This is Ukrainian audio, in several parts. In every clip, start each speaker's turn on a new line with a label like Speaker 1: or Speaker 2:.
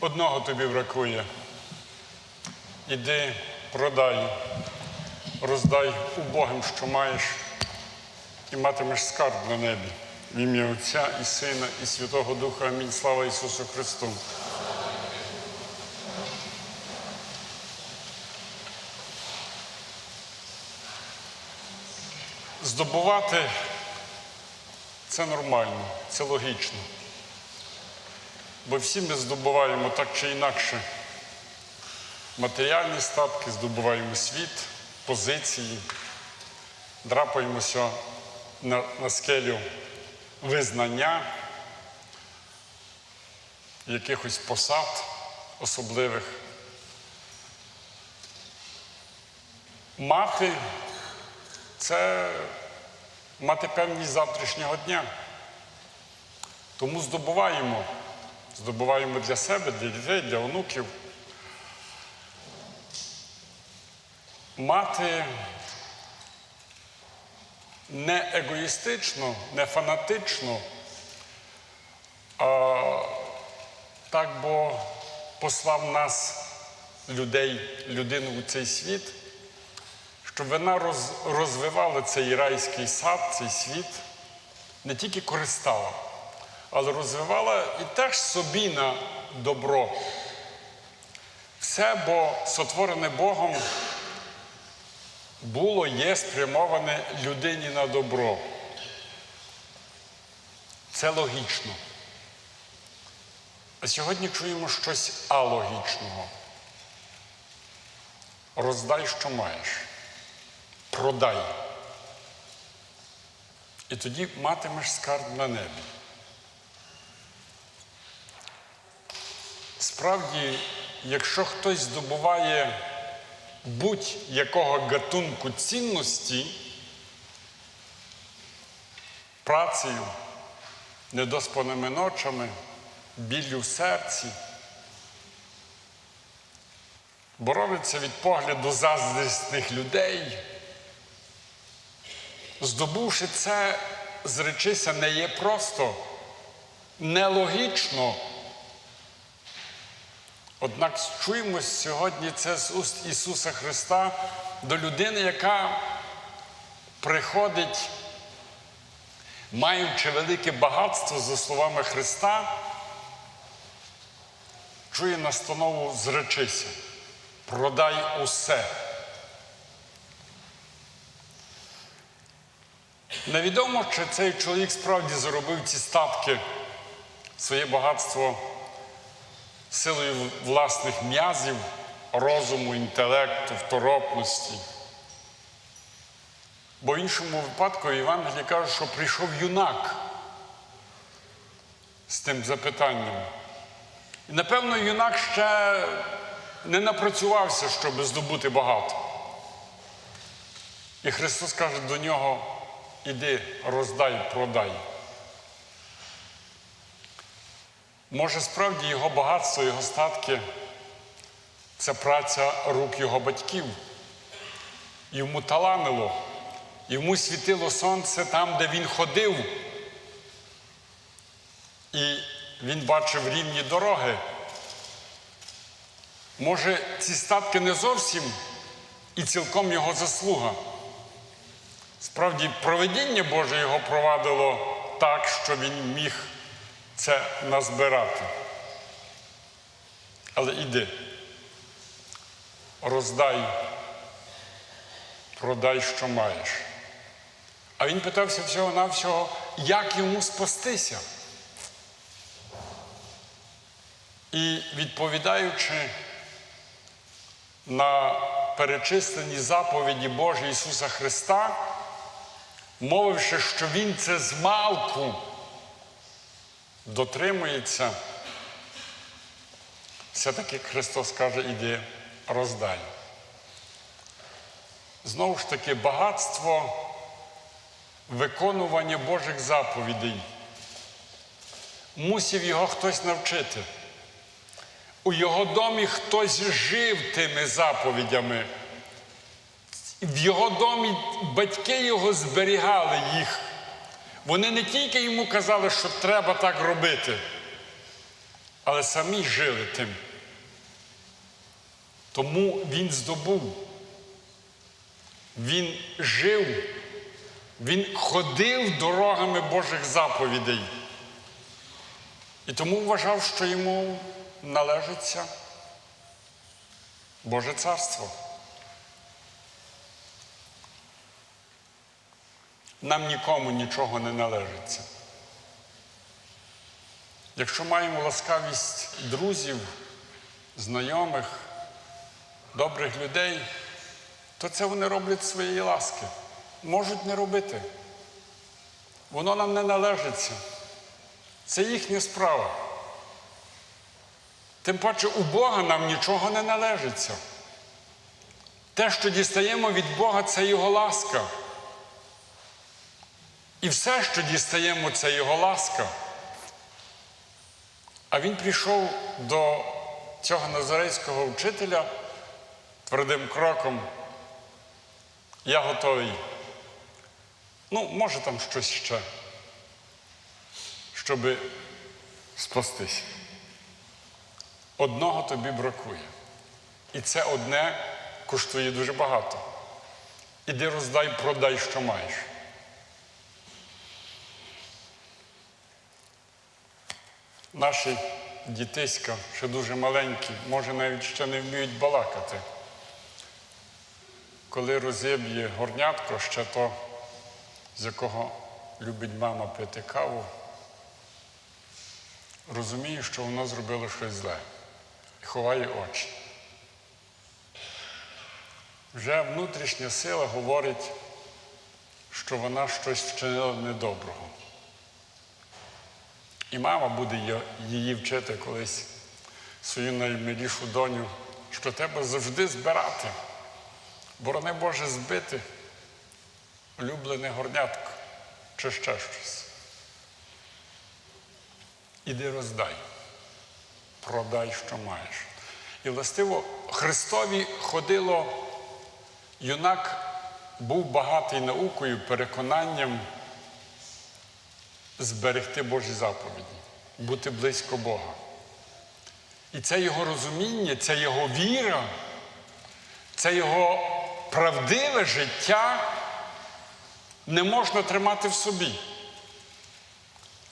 Speaker 1: Одного тобі бракує. Іди, продай, роздай убогим, що маєш, і матимеш скарб на небі. В ім'я Отця і Сина, і Святого Духа. Амінь. Слава Ісусу Христу. Здобувати це нормально, це логічно. Бо всі ми здобуваємо так чи інакше матеріальні статки, здобуваємо світ, позиції, драпаємося на, на скелю визнання, якихось посад особливих. Мати це мати певність завтрашнього дня. Тому здобуваємо. Здобуваємо для себе, для дітей, для онуків. Мати не егоїстично, не фанатично, а так, бо послав нас, людей, людину у цей світ, щоб вона роз, розвивала цей райський сад, цей світ, не тільки користала, але розвивала і теж собі на добро. Все, бо сотворене Богом було, є спрямоване людині на добро. Це логічно. А сьогодні чуємо щось алогічного. Роздай, що маєш. Продай. І тоді матимеш скарб на небі. Справді, якщо хтось здобуває будь-якого гатунку цінності працею, недоспаними ночами, біллю в серці, боровиться від погляду заздрісних людей, здобувши це, зречися не є просто нелогічно. Однак чуємо сьогодні це з уст Ісуса Христа до людини, яка приходить, маючи велике багатство, за словами Христа, чує настанову зречися, продай усе. Невідомо, чи цей чоловік справді заробив ці статки, своє багатство силою власних м'язів, розуму, інтелекту, второпності. Бо в іншому випадку Євангеліє каже, що прийшов юнак з тим запитанням. І напевно, юнак ще не напрацювався, щоб здобути багато. І Христос каже до нього: іди, роздай, продай. Може, справді його багатство, його статки це праця рук його батьків. Йому таланило, йому світило сонце там, де він ходив. І він бачив рівні дороги. Може, ці статки не зовсім і цілком його заслуга. Справді, проведіння Боже його провадило так, що він міг це назбирати. Але іди, роздай, продай, що маєш. А він питався всього-навсього, як йому спастися. І відповідаючи на перечислені заповіді Божі Ісуса Христа, мовивши, що Він це змалку дотримується, все-таки Христос каже, іди, роздай. Знову ж таки, багатство виконування Божих заповідей. Мусів його хтось навчити. У його домі хтось жив тими заповідями. В його домі батьки його зберігали їх. Вони не тільки йому казали, що треба так робити, але самі жили тим. Тому він здобув. Він жив, він ходив дорогами Божих заповідей. І тому вважав, що йому належиться Боже царство. Нам нікому нічого не належиться. Якщо маємо ласкавість друзів, знайомих, добрих людей, то це вони роблять своєї ласки. Можуть не робити. Воно нам не належиться. Це їхня справа. Тим паче у Бога нам нічого не належиться. Те, що дістаємо від Бога, це Його ласка. І все, що дістаємо, це Його ласка. А він прийшов до цього назарейського вчителя твердим кроком. Я готовий. Ну, може там щось ще, щоб спастись. Одного тобі бракує. І це одне коштує дуже багато. Іди роздай, продай, що маєш. Наші дітиська ще дуже маленькі, може навіть ще не вміють балакати. Коли розіб'є горнятко, ще то, з якого любить мама пити каву, розуміє, що воно зробило щось зле і ховає очі. Вже внутрішня сила говорить, що вона щось вчинила недоброго. І мама буде її вчити колись свою наймилішу доню, що треба завжди збирати, борони Боже збити улюблене горнятко чи ще щось. Іди роздай, продай, що маєш. І властиво Христові ходило, юнак був багатий наукою, переконанням зберегти Божі заповіді, бути близько Бога. І це його розуміння, це його віра, це його правдиве життя не можна тримати в собі.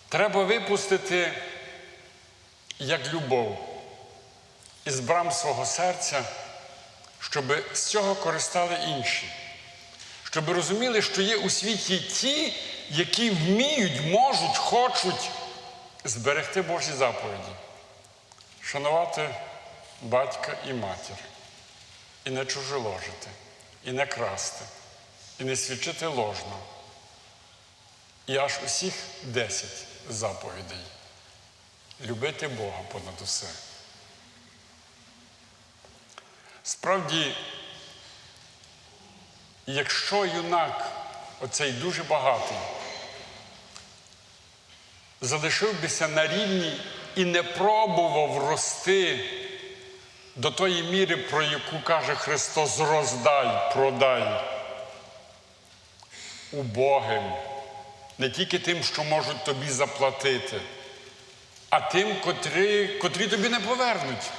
Speaker 1: Треба випустити як любов із брам свого серця, щоб з цього користали інші, щоб розуміли, що є у світі ті, які вміють, можуть, хочуть зберегти Божі заповіді, шанувати батька і матір, і не чужоложити, і не красти, і не свідчити ложно. І аж усіх десять заповідей. Любити Бога понад усе. Справді, якщо юнак, оцей дуже багатий, залишив бися на рівні і не пробував рости до тої міри, про яку каже Христос, роздай, продай убогим, не тільки тим, що можуть тобі заплатити, а тим, котрі, котрі тобі не повернуть.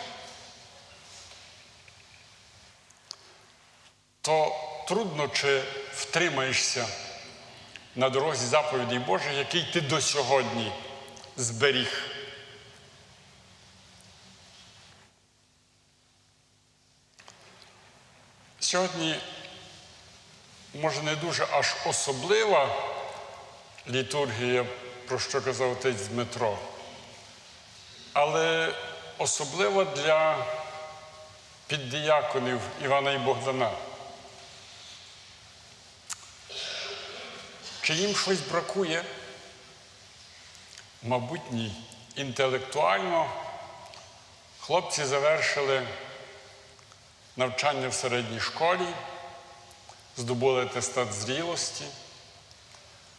Speaker 1: То трудно чи втримаєшся на дорозі заповідей Божих, який ти до сьогодні зберіг. Сьогодні, може, не дуже аж особлива літургія, про що казав отець Дмитро, але особлива для піддіяконів Івана і Богдана. Чи їм щось бракує? Мабуть, ні. Інтелектуально хлопці завершили навчання в середній школі, здобули атестат зрілості,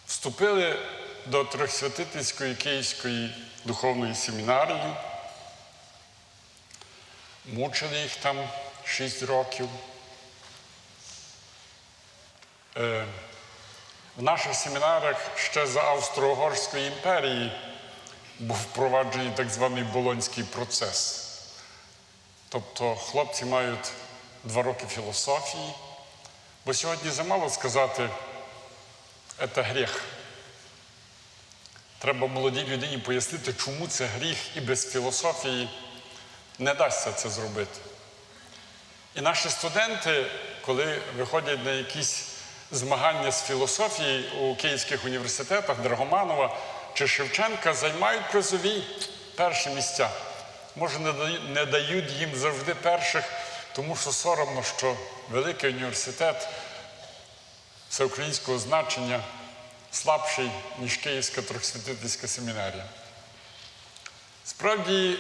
Speaker 1: вступили до Трьохсвятительської Київської духовної семінарії, мучили їх там шість років. В наших семінарах ще за Австро-Угорської імперії був впроваджений так званий болонський процес. Тобто хлопці мають два роки філософії, бо сьогодні замало сказати, це гріх. Треба молодій людині пояснити, чому це гріх і без філософії не дасться це зробити. І наші студенти, коли виходять на якісь змагання з філософії у київських університетах Драгоманова чи Шевченка, займають призові перші місця. Може, не дають- їм завжди перших, тому що соромно, що великий університет всеукраїнського значення слабший, ніж Київська трьохсвятительська семінарія. Справді,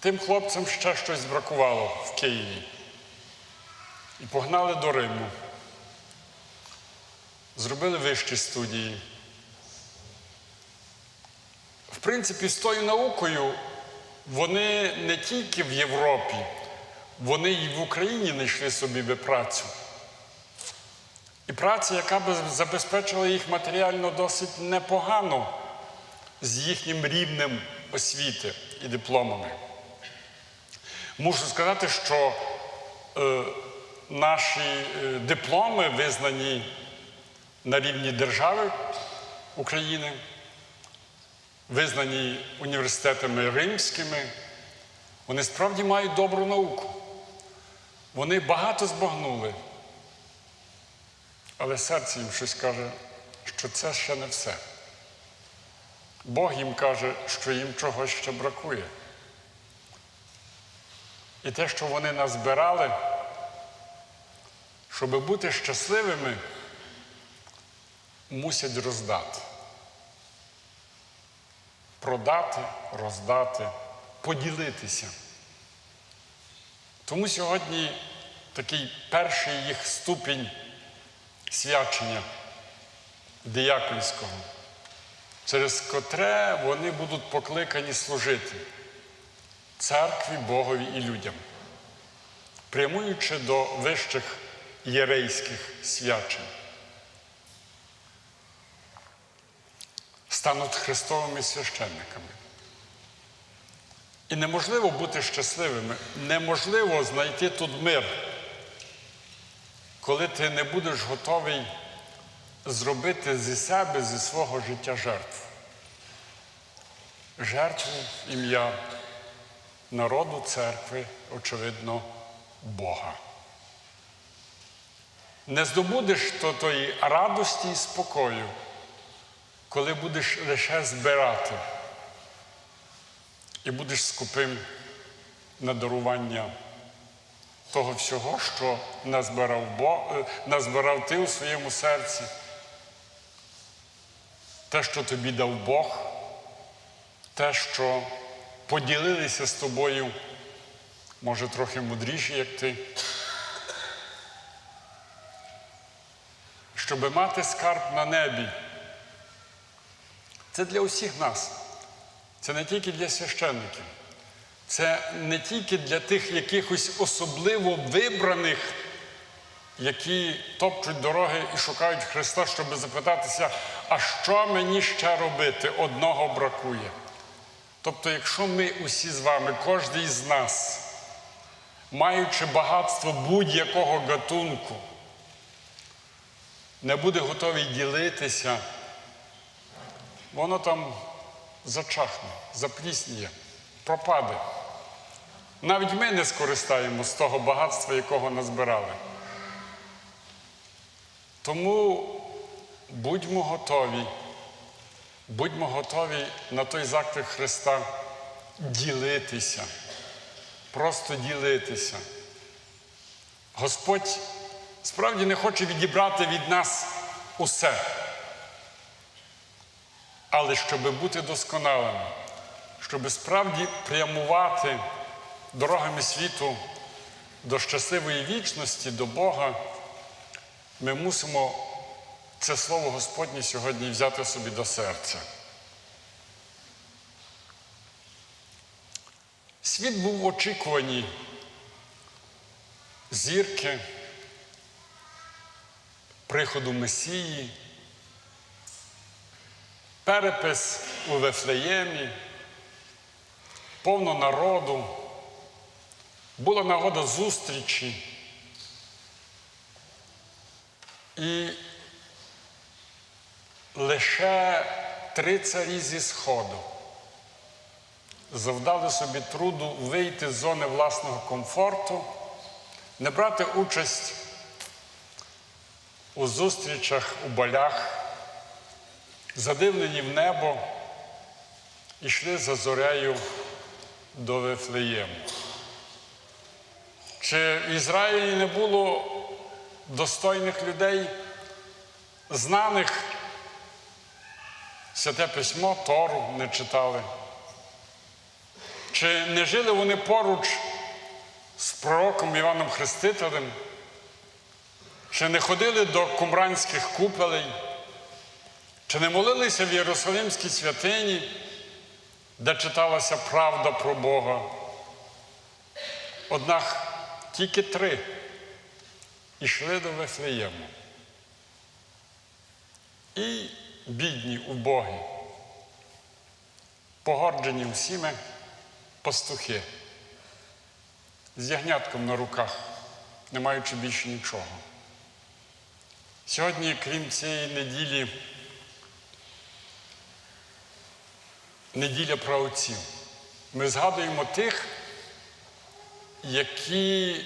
Speaker 1: тим хлопцям ще щось бракувало в Києві. І погнали до Риму. Зробили вищі студії. В принципі, з тою наукою вони не тільки в Європі, вони і в Україні знайшли собі би працю. І праця, яка б забезпечила їх матеріально досить непогано з їхнім рівнем освіти і дипломами. Мушу сказати, що е, наші е, дипломи визнані на рівні держави України, визнані університетами римськими, вони справді мають добру науку. Вони багато збагнули. Але серце їм щось каже, що це ще не все. Бог їм каже, що їм чогось ще бракує. І те, що вони назбирали, щоб бути щасливими, мусять роздати. Продати, роздати, поділитися. Тому сьогодні такий перший їх ступінь свячення дияконського, через котре вони будуть покликані служити церкві, Богові і людям, прямуючи до вищих єрейських свячень. Стануть Христовими священниками. І неможливо бути щасливими, неможливо знайти тут мир коли ти не будеш готовий зробити зі себе, зі свого життя жертву. Жертву ім'я народу церкви, очевидно, Бога. Не здобудеш то тої радості і спокою, коли будеш лише збирати і будеш скупим на дарування того всього, що назбирав, Бог, е, назбирав ти у своєму серці. Те, що тобі дав Бог, те, що поділилися з тобою, може, трохи мудріші, як ти. Щоби мати скарб на небі. Це для усіх нас. Це не тільки для священників. Це не тільки для тих якихось особливо вибраних, які топчуть дороги і шукають Христа, щоб запитатися, а що мені ще робити? Одного бракує. Тобто, якщо ми усі з вами, кожен з нас, маючи багатство будь-якого гатунку, не буде готовий ділитися, воно там зачахне, заплісніє, пропаде. Навіть ми не скористаємо з того багатства, якого назбирали. Тому будьмо готові, будьмо готові на той заклик Христа ділитися, просто ділитися. Господь справді не хоче відібрати від нас усе, але щоб бути досконалим, щоб справді прямувати дорогами світу до щасливої вічності, до Бога, ми мусимо це слово Господнє сьогодні взяти собі до серця. Світ був в очікуванні зірки, приходу Месії, перепис у Вифлеємі, повно народу. Була нагода зустрічі. І лише три царі зі Сходу завдали собі труду вийти з зони власного комфорту, не брати участь у зустрічах у балях, задивлені в небо, йшли за зорею до Вифлеєму. Чи в Ізраїлі не було достойних людей, знаних святе письмо, Тору не читали? Чи не жили вони поруч з пророком Іваном Хрестителем? Чи не ходили до кумранських купелей? Чи не молилися в Єрусалимській святині, де читалася правда про Бога? Однак тільки три ішли до Вифлеєму. І бідні убогі, погорджені всіми пастухи з ягнятком на руках, не маючи більше нічого. Сьогодні, крім цієї неділі, неділя праотців, ми згадуємо тих, які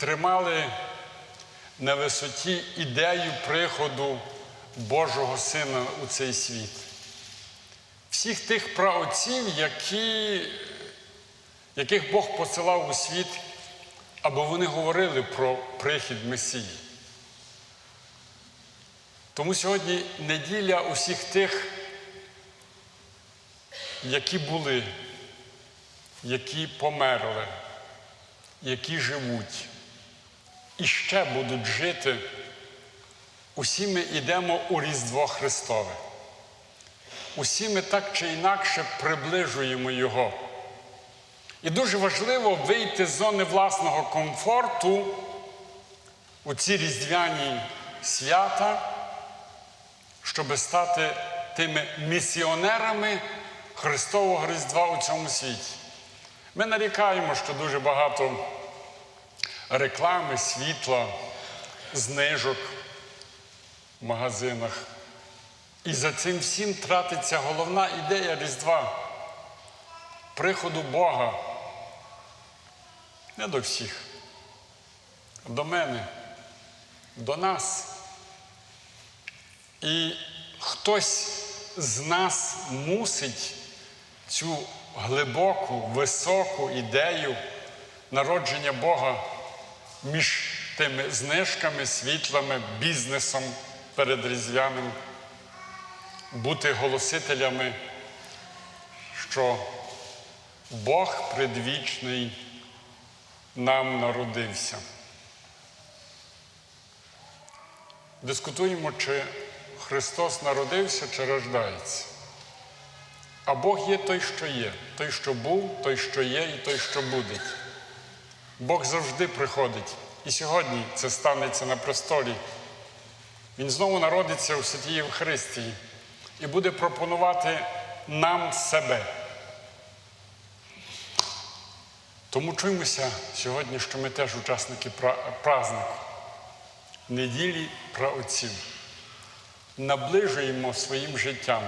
Speaker 1: тримали на висоті ідею приходу Божого Сина у цей світ. Всіх тих праотців, які, яких Бог посилав у світ, аби вони говорили про прихід Месії. Тому сьогодні неділя усіх тих, які були, які померли, які живуть і ще будуть жити. Усі ми йдемо у Різдво Христове. Усі ми так чи інакше приближуємо Його. І дуже важливо вийти з зони власного комфорту у ці різдвяні свята, щоб стати тими місіонерами Христового Різдва у цьому світі. Ми нарікаємо, що дуже багато реклами, світла, знижок в магазинах. І за цим всім тратиться головна ідея Різдва приходу Бога. Не до всіх, до мене, до нас. І хтось з нас мусить цю глибоку, високу ідею народження Бога між тими знижками, світлами, бізнесом перед різдвяним, бути голосителями, що Бог предвічний нам народився. Дискутуємо, чи Христос народився, чи рождається. А Бог є той, що є, той, що був, той, що є, і той, що буде. Бог завжди приходить. І сьогодні це станеться на престолі. Він знову народиться у святій Євхаристії і буде пропонувати нам себе. Тому чуємося сьогодні, що ми теж учасники празнику, неділі праотців. Наближуємо своїм життям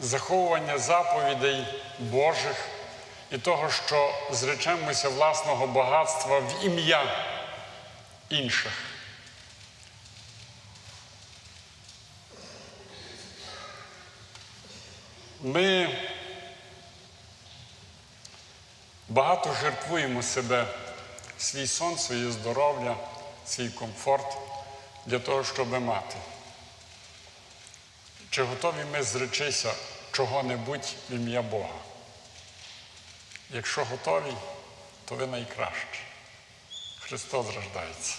Speaker 1: заховування заповідей Божих і того, що зречемося власного багатства в ім'я інших. Ми багато жертвуємо себе, свій сон, своє здоров'я, свій комфорт для того, щоб мати. Чи готові ми зречися чого-небудь в ім'я Бога? Якщо готові, то ви найкраще. Христос рождається.